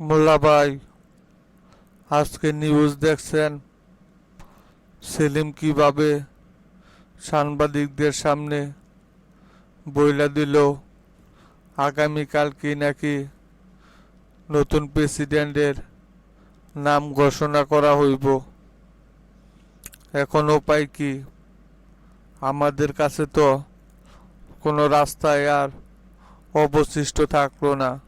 মোল্লা ভাই আজকে নিউজ দেখছেন সেলিম কীভাবে সাংবাদিকদের সামনে বইলা দিল আগামীকাল কি নাকি নতুন প্রেসিডেন্টের নাম ঘোষণা করা হইব? এখন উপায় কি? আমাদের কাছে তো কোনো রাস্তায় আর অবশিষ্ট থাকল না।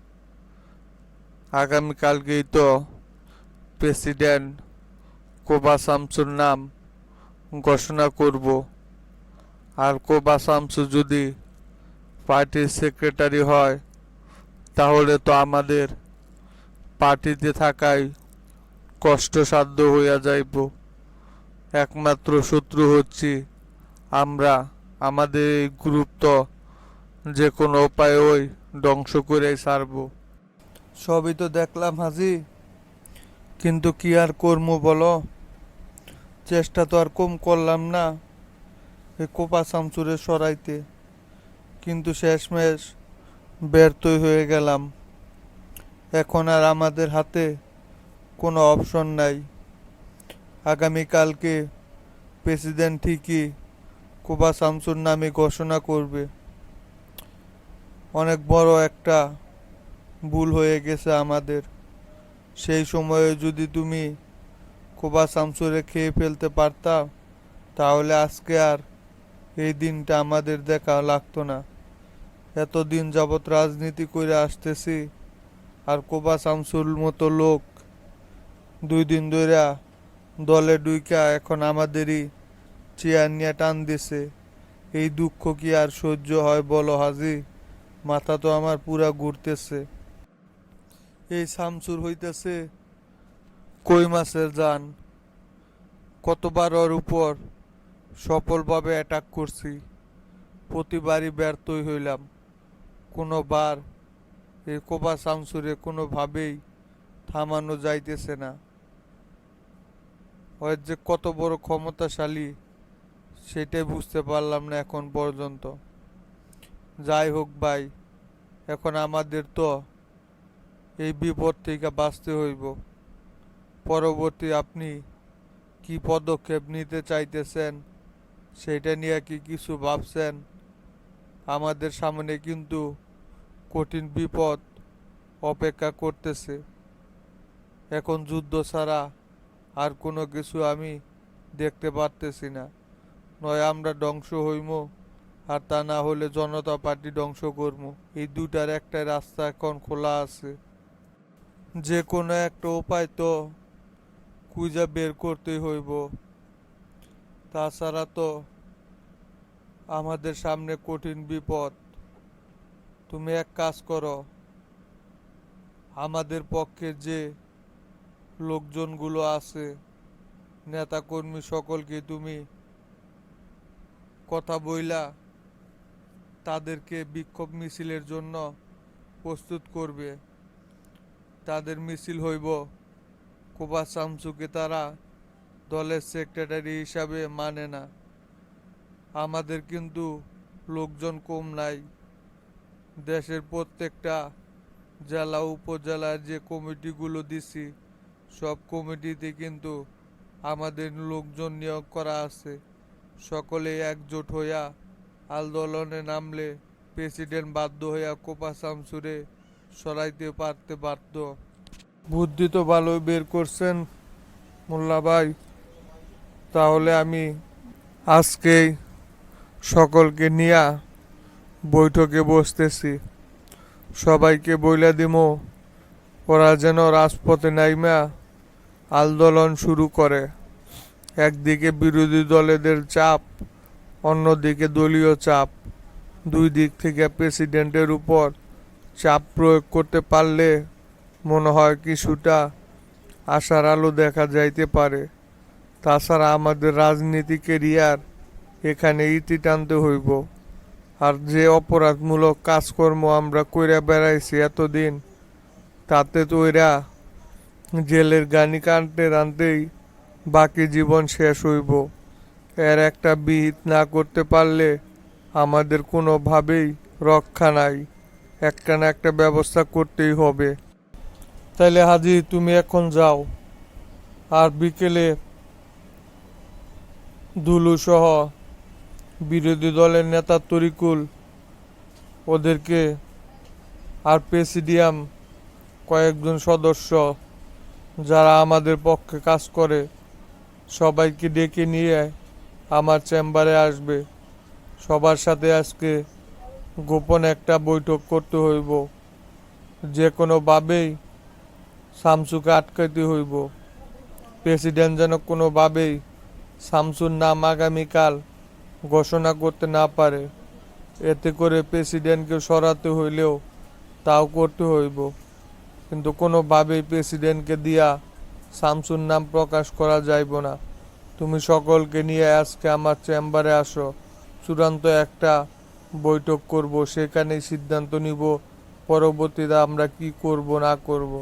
আগামীকালকেই তো প্রেসিডেন্ট কোবা শামসুর নাম ঘোষণা করব। আর কোবা শামসু যদি পার্টির সেক্রেটারি হয়, তাহলে তো আমাদের পার্টিতে থাকাই কষ্টসাধ্য হইয়া যাইব। একমাত্র শত্রু হচ্ছি আমরা। আমাদের এই গ্রুপ তো যে কোনো উপায়ে ওই ধ্বংস করেই ছাড়বো সবই তো দেখলাম হাজি। কিন্তু কি আর করব বলো? চেষ্টা তো আর কম করলাম না এই কোপা শামসুরে সরাইতে। কিন্তু শেষমেশ ব্যর্থই হয়ে গেলাম। এখন আর আমাদের হাতে কোনো অপশন নাই। আগামীকালকে প্রেসিডেন্ট ঠিকই কোবা শামসুর নামে ঘোষণা করবে। অনেক বড় একটা ভুল হয়ে গেছে আমাদের। সেই সময়ে যদি তুমি কোবা শামসুরে খেয়ে ফেলতে পারতাম তাহলে আজকে আর এই দিনটা আমাদের দেখা লাগতো না। এতদিন যাবৎ রাজনীতি করে আসতেছি, আর কোবা শামসুর মতো লোক দুই দিন ধরে দলে ডুইকা এখন আমাদেরই চেয়ার নিয়ে টান দিছে। এই দুঃখ কি আর সহ্য হয় বলো হাজি? মাথা তো আমার পুরা ঘুরতেছে। এই শামসুর হইতেছে কই মাছের যান কতবার ওর উপর সফলভাবে অ্যাটাক করছি। প্রতিবারই ব্যর্থই হইলাম। কোনোবার এই কোবা শামসুরে কোনোভাবেই থামানো যাইতেছে না। ওর যে কত বড় ক্ষমতাশালী, সেটাই বুঝতে পারলাম না এখন পর্যন্ত। যাই হোক ভাই, এখন আমাদের তো এই বিপদ থেকে বাঁচতে হইব। পরবর্তী আপনি কি পদক্ষেপ নিতে চাইতেছেন, সেটা নিয়ে কি কিছু ভাবছেন? আমাদের সামনে কিন্তু কঠিন বিপদ অপেক্ষা করতেছে। এখন যুদ্ধ ছাড়া আর কোনো কিছু আমি দেখতে পারতেছি না। নয় আমরা ধ্বংস হইম আর তা না হলে জনতা পার্টি ধ্বংস করব এই দুটার একটা রাস্তা এখন খোলা আছে। যে কোনো একটা উপায় তো খুঁজে বের করতেই হইব। তাছাড়া তো আমাদের সামনে কঠিন বিপদ। তুমি এক কাজ করো, আমাদের পক্ষে যে লোকজনগুলো আছে, নেতাকর্মী সকলকে তুমি কথা বইলা তাদেরকে বিক্ষোভ মিছিলের জন্য প্রস্তুত করবে। তাদের মিছিল হইব। কোবা শামসুকে তারা দলের সেক্রেটারি হিসাবে মানে না। আমাদের কিন্তু লোকজন কম নাই। দেশের প্রত্যেকটা জেলা, উপজেলার যে কমিটিগুলো দিছি, সব কমিটিতে কিন্তু আমাদের লোকজন নিয়োগ করা আছে। সকলে একজোট হইয়া আন্দোলনে নামলে প্রেসিডেন্ট বাধ্য হইয়া কোপা শামসুরে সরাইতে পারতে পারত বুদ্ধি তো ভালোই বের করছেন, মোল্লা ভাই। তাহলে আমি আজকেই সকলকে নিয়া বৈঠকে বসতেছি। সবাইকে বইলা দিমো, ওরা যেন রাজপথে নাইমা আন্দোলন শুরু করে। একদিকে বিরোধী দলেদের চাপ, অন্যদিকে দলীয় চাপ। দুই দিক থেকে প্রেসিডেন্টের উপর চাপ প্রয়োগ করতে পারলে মনে হয় কিছুটা আশার আলো দেখা যাইতে পারে। তাছাড়া আমাদের রাজনীতি কেরিয়ার এখানে ইতি টানতে হইব। আর যে অপরাধমূলক কাজকর্ম আমরা কইরা বেড়াইছি এতদিন, তাতে তো এরা জেলের গানি কানতে রানতেই বাকি জীবন শেষ হইব। এর একটা বিহিত না করতে পারলে আমাদের কোনোভাবেই রক্ষা নাই। একটা না একটা ব্যবস্থা করতেই হবে। তাইলে হাজি, তুমি এখন যাও। আর বিকেলে দুলু সহ বিরোধী দলের নেতা তরিকুল ওদেরকে আর প্রেসিডিয়াম কয়েকজন সদস্য যারা আমাদের পক্ষে কাজ করে, সবাইকে ডেকে নিয়ে আমার চেম্বারে আসবে। সবার সাথে আজকে গোপন একটা বৈঠক করতে হইব। যে কোনোভাবেই শামসুকে আটকাইতে হইব। প্রেসিডেন্ট যেন কোনোভাবেই শামসুর নাম আগামীকাল ঘোষণা করতে না পারে। এতে করে প্রেসিডেন্টকে সরাতে হইলেও তাও করতে হইব। কিন্তু কোনোভাবেই প্রেসিডেন্টকে দিয়া শামসুর নাম প্রকাশ করা যাইব না। তুমি সকলকে নিয়ে আজকে আমার চেম্বারে আসো। চূড়ান্ত একটা বৈঠক করব, সেখানেই সিদ্ধান্ত নিব, পরবর্তীতে আমরা কি করব, না করব।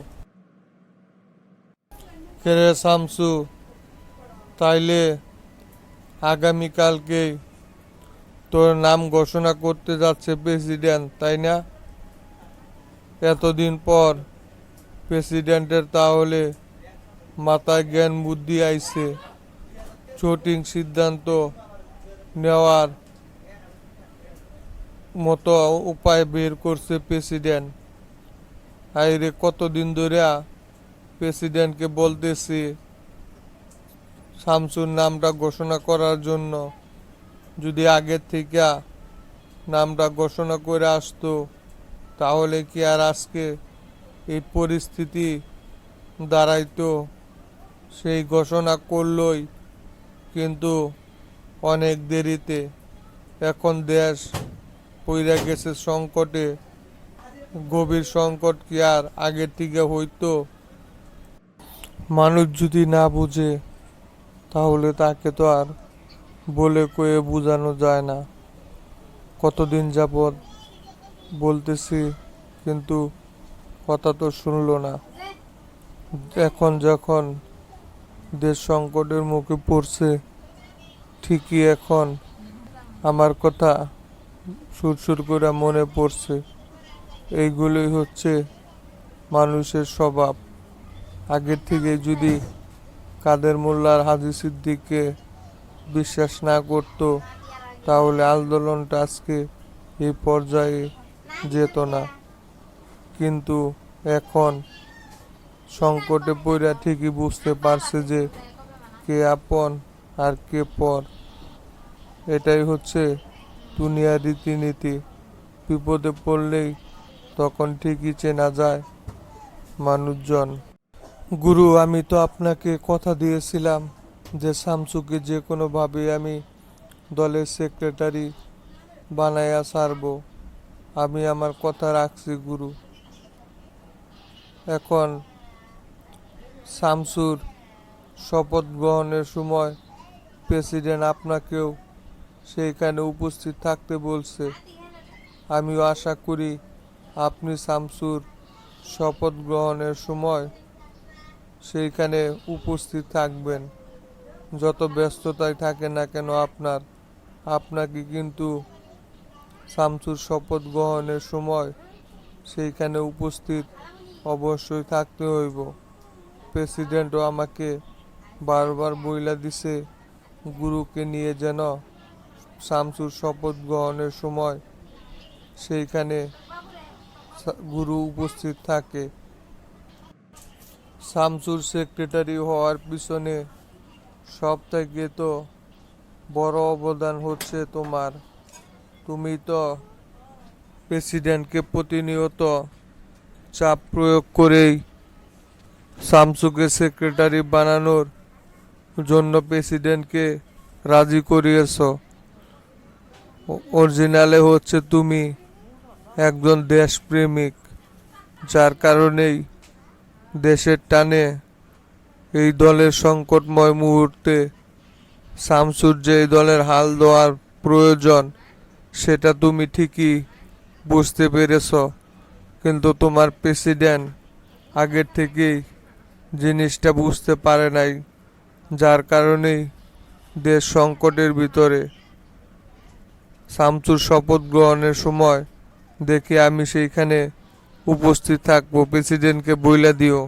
কেরে শামসু, তাইলে আগামীকালকেই তোর নাম ঘোষণা করতে যাচ্ছে প্রেসিডেন্ট, তাই না? এতদিন পর প্রেসিডেন্টের তাহলে মাথায় জ্ঞান বুদ্ধি আইছে। সঠিক সিদ্ধান্ত নেওয়ার মতো উপায় বের করছে প্রেসিডেন্ট। আইরে, কতদিন ধরে প্রেসিডেন্টকে বলতেছি, শামসুর নামটা ঘোষণা করার জন্য। যদি আগের থেকে নামটা ঘোষণা করে আসতো, তাহলে কি আর আজকে এই পরিস্থিতি দাঁড়াইতো? সেই ঘোষণা করলই কিন্তু অনেক দেরিতে। এখন দেশ পইরা গেছে সংকটে, গভীর সংকট কি আর আগের থেকে হইতো? মানুষ যদি না বুঝে, তাহলে তাকে তো আর বলে কয়ে বোঝানো যায় না। কতদিন যাবৎ বলতেছি, কিন্তু কথা তো শুনলো না। এখন যখন দেশ সংকটের মুখে পড়ছে, ঠিকই এখন আমার কথা সুরসুর করে মনে পড়ছে। এইগুলোই হচ্ছে মানুষের স্বভাব। আগের থেকে যদি কাদের মোল্লার হাজি সিদ্দিককে বিশ্বাস না করত, তাহলে আন্দোলনটা আজকে এই পর্যায়ে যেত না। কিন্তু এখন সংকটে পড়া ঠিকই বুঝতে পারছে যে কে আপন আর কে পর। এটাই হচ্ছে দুনিয়ার রীতিনীতি বিপদে পড়লেই তখন ঠিকই চেনা যায় মানুষজন। গুরু, আমি তো আপনাকে কথা দিয়েছিলাম যে শামসুকে যে কোনোভাবে আমি দলের সেক্রেটারি বানাইয়া ছাড়ব। আমি আমার কথা রাখছি, গুরু। এখন শামসুর শপথ গ্রহণের সময় প্রেসিডেন্ট আপনাকেও সেইখানে উপস্থিত থাকতে বলছে, আমিও আশা করি আপনি শামসুর শপথ গ্রহণের সময় সেইখানে উপস্থিত থাকবেন। যত ব্যস্ততায় থাকে না কেন আপনার, আপনাকে কিন্তু শামসুর শপথ গ্রহণের সময় সেইখানে উপস্থিত অবশ্যই থাকতে হইব। প্রেসিডেন্টও আমাকে বারবার বইলা দিছে, গুরুকে নিয়ে যেন শামসুর শপথ গ্রহণের সময় সেইখানে গুরু উপস্থিত থাকে। শামসুর সেক্রেটারি হওয়ার পিছনে সব থেকে তো বড় অবদান হচ্ছে তোমার। তুমি তো প্রেসিডেন্টকে প্রতিনিয়ত চাপ প্রয়োগ করেই শামসুকে সেক্রেটারি বানানোর জন্য প্রেসিডেন্টকে রাজি করিয়েছ। অরিজিনালে হচ্ছে তুমি একজন দেশপ্রেমিক, যার কারণেই দেশের টানে এই দলের সংকটময় মুহূর্তে শামসুর যে এই দলের হাল দেওয়ার প্রয়োজন, সেটা তুমি ঠিকই বুঝতে পেরেছ। কিন্তু তোমার প্রেসিডেন্ট আগের থেকেই জিনিসটা বুঝতে পারে নাই, যার কারণেই দেশ সংকটের ভিতরে শামসুর শপথ গ্রহণের সময় দেখে আমি সেইখানে উপস্থিত থাকব। প্রেসিডেন্টকে বইলা দিও।